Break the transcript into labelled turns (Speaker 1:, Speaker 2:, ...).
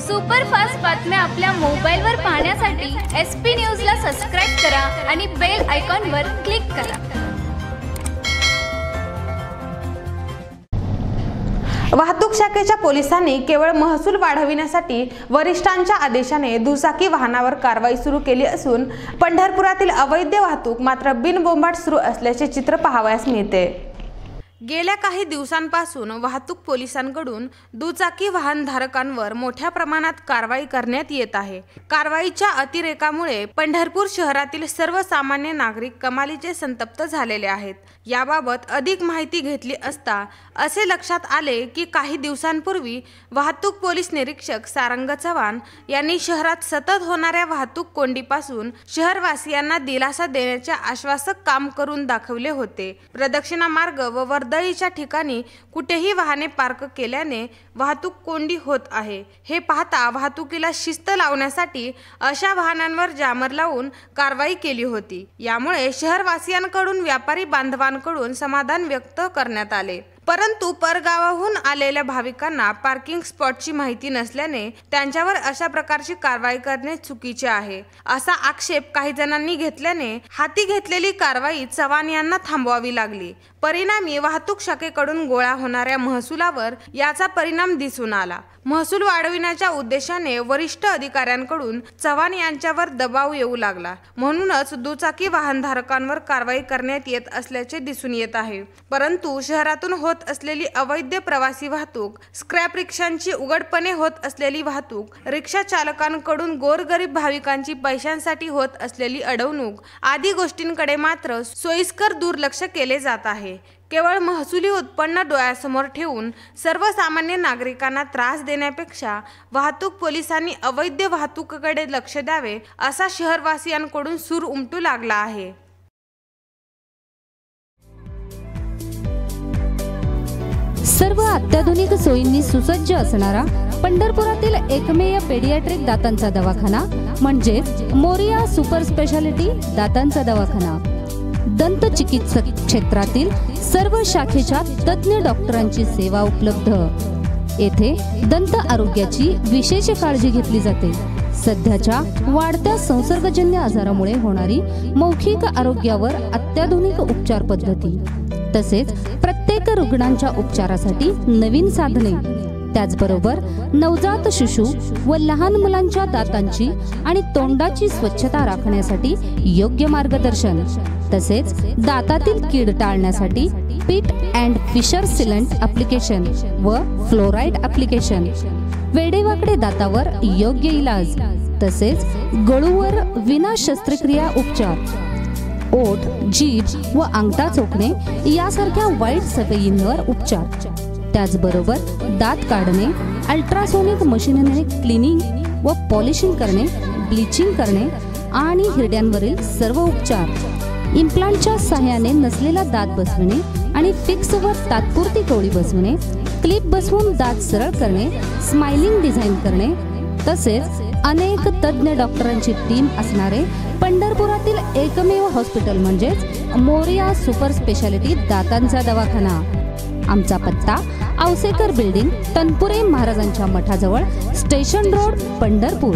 Speaker 1: Superfast बातम्या आपल्या मोबाईलवर पाहण्यासाठी एस पी न्यूजला सबस्क्राईब करा आणि बेल आयकॉनवर क्लिक करा.
Speaker 2: वाहतूक शाखेच्या पोलिसांनी केवळ महसूल वाढविण्यासाठी वरिष्ठांच्या आदेशाने दुचाकी वाहनावर कारवाई सुरू केली असून पंढरपुरातील अवैध वाहतूक मात्र बिनबोंबाट सुरू असल्याचे चित्र पाहावयास मिळते. गेल्या काही दिवसांपासून वाहतूक पोलिसांकडून दुचाकी वाहनधारकांवर मोठ्या प्रमाणात कारवाई करण्यात येत आहे. कारवाईच्या अतिरेकामुळे पंढरपूर शहरातील सर्वसामान्य नागरिक कमालीचे संतप्त झालेले आहेत. याबाबत अधिक माहिती घेतली असता असे लक्षात आले की काही दिवसांपूर्वी वाहतूक पोलीस निरीक्षक सारंग चव्हाण यांनी शहरात सतत होणाऱ्या वाहतूक कोंडीपासून शहरवासियांना दिलासा देण्याचे आश्वासक काम करून दाखवले होते. प्रदक्षिणा मार्ग व वर्दळीच्या ठिकाणी कुठेही वाहने पार्क केल्याने वाहतूक कोंडी होत आहे. हे पाहता वाहतुकीला शिस्त लावण्यासाठी अशा वाहनांवर जामर लावून कारवाई केली होती. यामुळे शहरवासियांकडून व्यापारी बांधवांकडून समाधान व्यक्त करण्यात आले. परंतु परगावाहून आलेल्या भाविकांना पार्किंग स्पॉटची माहिती नसल्याने त्यांच्यावर अशा प्रकारची कारवाई करणे चुकीचे आहे. असा आक्षेप काही जणांनी घेतल्याने हाती घेतलेली कारवाई चव्हाण यांना थांबवावी लागली. परिणामी वाहतूक शाखेकडून गोळा होणाऱ्या महसुलावर याचा परिणाम दिसून आला. महसूल वाढविण्याच्या उद्देशाने वरिष्ठ अधिकाऱ्यांकडून चव्हाण यांच्यावर दबाव येऊ लागला. म्हणूनच दुचाकी वाहनधारकांवर कारवाई करण्यात येत असल्याचे दिसून येत आहे. परंतु शहरातून होत असलेली अवैध प्रवासी वाहतूक स्क्रॅप रिक्षांची उघडपणे होत असलेली वाहतूक रिक्षा चालकांकडून गोरगरीब भाविकांची पैशांसाठी होत असलेली अडवणूक आदी गोष्टींकडे मात्र सोयीस्कर दुर्लक्ष केले जात आहे. केवळ महसुली उत्पन्न डोळ्यासमोर ठेवून सर्वसामान्य नागरिकांना त्रास देण्यापेक्षा वाहतूक पोलिसांनी अवैध वाहतूककडे लक्ष द्यावे असा शहरवासियांकडून सूर उमटू लागला आहे.
Speaker 3: सर्व अत्याधुनिक सोयींनी सुसज्ज असणारा पंढरपुरातील एकमेव पेडियाट्रिक दातांचा दवाखाना म्हणजेच मोरिया सुपर स्पेशालिटी दातांचा दवाखाना. दंत चिकित्सक क्षेत्रातील सर्व शाखेच्या तज्ज्ञ डॉक्टरांची सेवा उपलब्ध. येथे दंत आरोग्याची विशेष काळजी घेतली जाते. सध्याच्या वाढत्या संसर्गजन्य आजारामुळे होणारी मौखिक आरोग्यावर अत्याधुनिक उपचार पद्धती तसेच प्रत्येक रुग्णांच्या उपचारासाठी नवीन साधने त्याचबरोबर नवजात शिशु व लहान मुलांच्या दातांची आणि तोंडाची स्वच्छता राखण्यासाठी योग्य मार्गदर्शन तसेच दातातील कीड टाळण्यासाठी pit and fissure sealant application व फ्लोराईड ॲप्लिकेशन वेडेवाकडे दातावर योग्य इलाज तसेच गळूवर विना शस्त्रक्रिया उपचार. ओठ जीभ व अंगठा चोखणे यासारख्या वाईट सवयींवर उपचार. त्याचबरोबर दात काढणे अल्ट्रासोनिक मशीनने क्लिनिंग व पॉलिशिंग करणे ब्लिचिंग करणे आणि हिरड्यांवरील सर्व उपचार. इम्प्लांटच्या सहाय्याने नसलेला दात बसविणे आणि फिक्स व तात्पुरती टोळी बसविणे क्लिप बसवून दात सरळ करणे स्माइलिंग डिझाईन करणे तसेच अनेक तज्ज्ञ डॉक्टरांची टीम असणारे पंढरपुरातील एकमेव हॉस्पिटल म्हणजेच मोरिया सुपर स्पेशालिटी दातांचा दवाखाना. आमचा पत्ता औसेकर बिल्डिंग तनपुरे महाराजांच्या मठाजवळ स्टेशन रोड पंढरपूर.